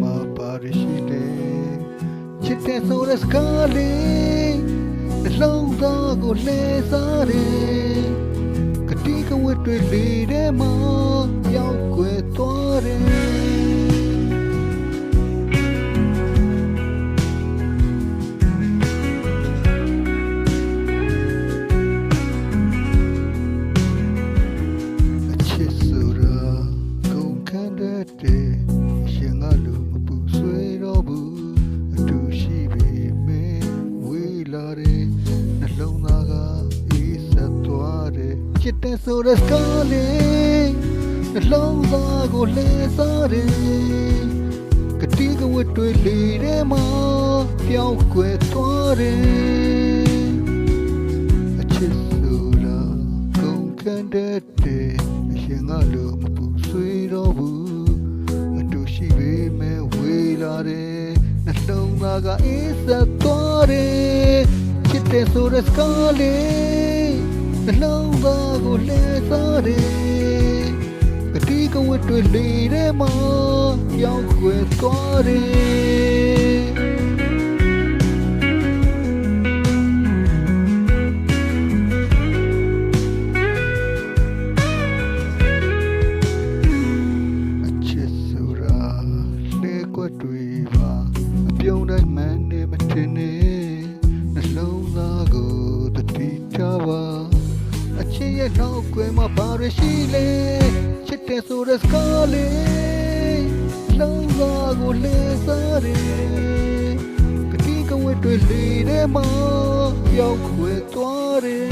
မှာပါရရှိတယ်ချစ်တဲ့ဆိုတဲ့စကားလေးနှလုံးသားကိုလှည့်စားတယ်ကတိကဝတ်တွေလေးထဲမှာရောက်ွယ်သွားတယ်အချစ်ဆိုတာ လာတဲ့နှလုံးသားကအေးဆက်သွားတယ်ချစ်တဲ့ဆိုတဲ့စကားလေးနှလုံးသားကိုလှည့်စားတယ်ကတိကဝတ်တွေလေးထဲမှာပြောင်းကွယ်သွားတယ်အချစ်ဆိုတာကုန်ခန်းတဲ့အရှင်ကလို့မပူဆွေးတော့ဘူးအတူရှိပေမဲ့ဝေးလာတယ်နှလုံးသားကအေးဆက်သွားတယ်ချစ် တဲ့ဆိုတဲ့စကားလေးနှလုံးသားကိုလဲစားတယ်ကတိကဝတ်တွေလေးထဲမှာရောက်ွယ်သွားတယ်အချစ်ဆိုတာလေကွက်တွေပါအပြုံးတိုင်းမှန်နေမထင်နေနှ လုံးသားကိုတတိထားပါအချစ်ရဲ့နောက်ွယ်မှာဘာရရှိလဲချစ်တဲ့ဆိုတဲ့စကားလေးနှလုံးသားကိုလေစားတယ်ကတိကဝတ်တွေလေထဲမှာရောက်ခွေသွားတယ်